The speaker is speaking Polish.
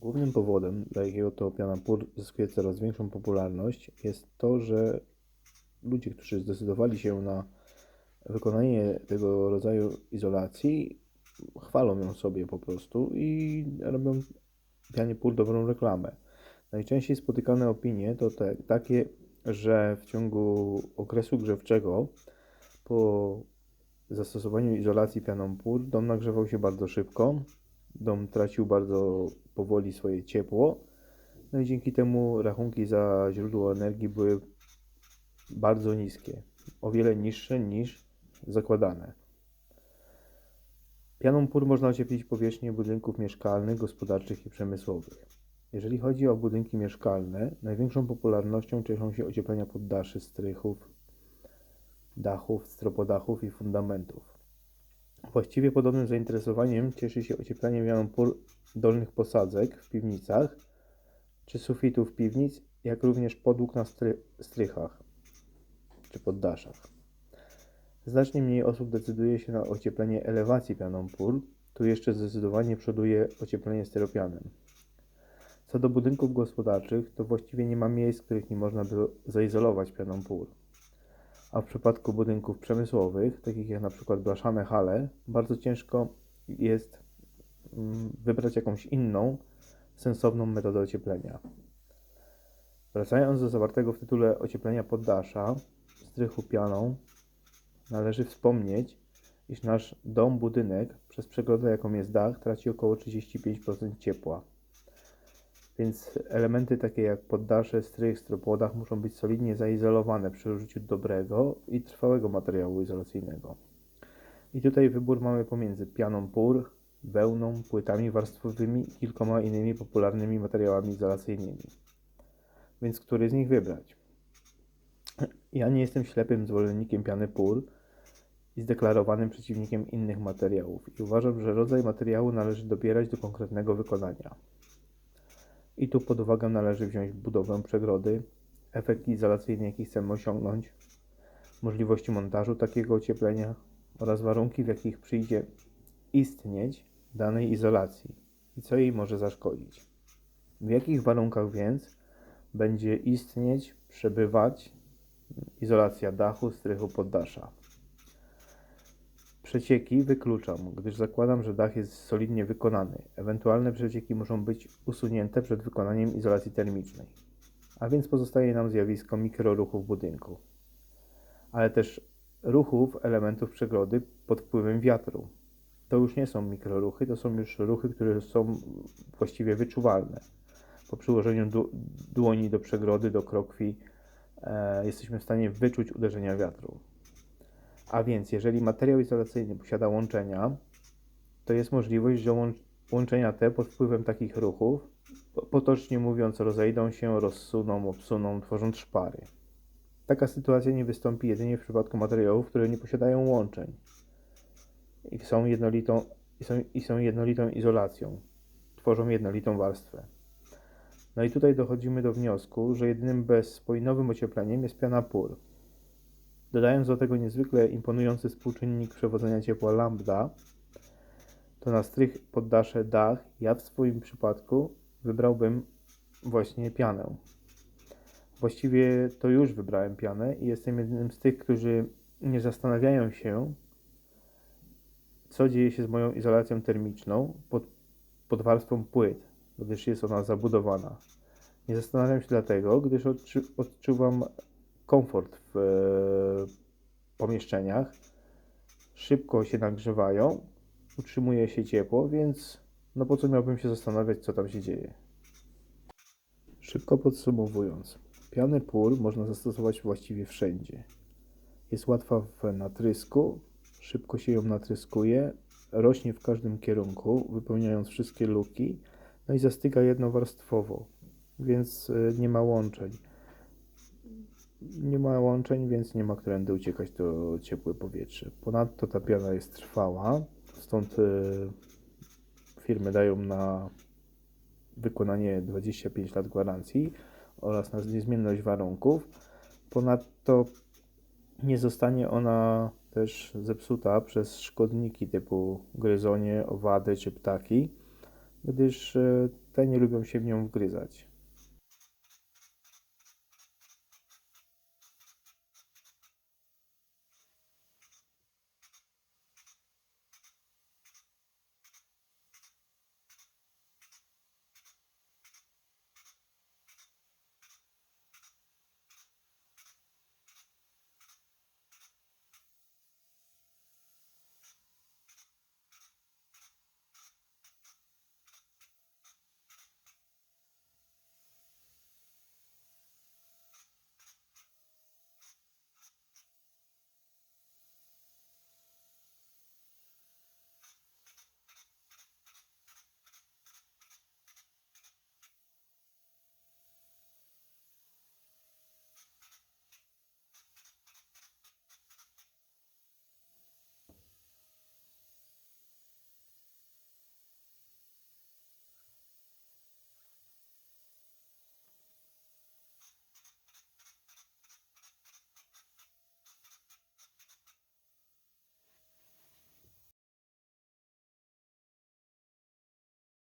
Głównym powodem, dla jakiego to piana zyskuje coraz większą popularność, jest to, że ludzie, którzy zdecydowali się na wykonanie tego rodzaju izolacji, chwalą ją sobie po prostu i robią pianie dobrą reklamę. Najczęściej spotykane opinie to te, takie, że w ciągu okresu grzewczego po zastosowaniu izolacji pianą dom nagrzewał się bardzo szybko, dom tracił bardzo powoli swoje ciepło, no i dzięki temu rachunki za źródło energii były bardzo niskie, o wiele niższe niż zakładane. Pianą pur można ocieplić powierzchnię budynków mieszkalnych, gospodarczych i przemysłowych. Jeżeli chodzi o budynki mieszkalne, największą popularnością cieszą się ocieplenia poddaszy, strychów, dachów, stropodachów i fundamentów. Właściwie podobnym zainteresowaniem cieszy się ocieplenie mianą pór dolnych posadzek w piwnicach czy sufitów piwnic, jak również podłóg na stry strychach czy poddaszach. Znacznie mniej osób decyduje się na ocieplenie elewacji pianą pór, tu jeszcze zdecydowanie przoduje ocieplenie styropianem. Co do budynków gospodarczych, to właściwie nie ma miejsc, których nie można by zaizolować pianą pór. A w przypadku budynków przemysłowych, takich jak na przykład blaszane hale, bardzo ciężko jest mm, wybrać jakąś inną, sensowną metodę ocieplenia. Wracając do zawartego w tytule ocieplenia poddasza, strychu pianą, należy wspomnieć, iż nasz dom, budynek przez przegrodę jaką jest dach traci około 35% ciepła. Więc elementy takie jak poddasze, strych, stropłodach muszą być solidnie zaizolowane przy użyciu dobrego i trwałego materiału izolacyjnego. I tutaj wybór mamy pomiędzy pianą pór, wełną, płytami warstwowymi i kilkoma innymi popularnymi materiałami izolacyjnymi. Więc który z nich wybrać? Ja nie jestem ślepym zwolennikiem piany pór i zdeklarowanym przeciwnikiem innych materiałów i uważam, że rodzaj materiału należy dobierać do konkretnego wykonania. I tu pod uwagę należy wziąć budowę przegrody, efekt izolacyjny, jaki chcemy osiągnąć, możliwości montażu takiego ocieplenia oraz warunki, w jakich przyjdzie istnieć danej izolacji i co jej może zaszkodzić. W jakich warunkach więc będzie istnieć, przebywać izolacja dachu, strychu poddasza. Przecieki wykluczam, gdyż zakładam, że dach jest solidnie wykonany. Ewentualne przecieki muszą być usunięte przed wykonaniem izolacji termicznej. A więc pozostaje nam zjawisko mikroruchów budynku. Ale też ruchów elementów przegrody pod wpływem wiatru. To już nie są mikroruchy, to są już ruchy, które są właściwie wyczuwalne. Po przyłożeniu dłoni do przegrody, do krokwi, e, jesteśmy w stanie wyczuć uderzenia wiatru. A więc, jeżeli materiał izolacyjny posiada łączenia, to jest możliwość, że łączenia te pod wpływem takich ruchów, potocznie mówiąc, rozejdą się, rozsuną, obsuną, tworząc szpary. Taka sytuacja nie wystąpi jedynie w przypadku materiałów, które nie posiadają łączeń i są jednolitą, i są, i są jednolitą izolacją, tworzą jednolitą warstwę. No i tutaj dochodzimy do wniosku, że jedynym bezspojnowym ociepleniem jest piana pór. Dodając do tego niezwykle imponujący współczynnik przewodzenia ciepła lambda, to na strych poddasze dach ja w swoim przypadku wybrałbym właśnie pianę. Właściwie to już wybrałem pianę i jestem jednym z tych, którzy nie zastanawiają się, co dzieje się z moją izolacją termiczną pod, pod warstwą płyt, gdyż jest ona zabudowana. Nie zastanawiam się dlatego, gdyż odczu, odczuwam komfort w e, pomieszczeniach, szybko się nagrzewają, utrzymuje się ciepło, więc no po co miałbym się zastanawiać, co tam się dzieje. Szybko podsumowując, pianę pór można zastosować właściwie wszędzie. Jest łatwa w natrysku, szybko się ją natryskuje, rośnie w każdym kierunku, wypełniając wszystkie luki, no i zastyga jednowarstwowo, więc e, nie ma łączeń nie ma łączeń, więc nie ma którędy uciekać to ciepłe powietrze. Ponadto ta piana jest trwała, stąd y, firmy dają na wykonanie 25 lat gwarancji oraz na niezmienność warunków. Ponadto nie zostanie ona też zepsuta przez szkodniki typu gryzonie, owady czy ptaki, gdyż y, Te nie lubią się w nią wgryzać.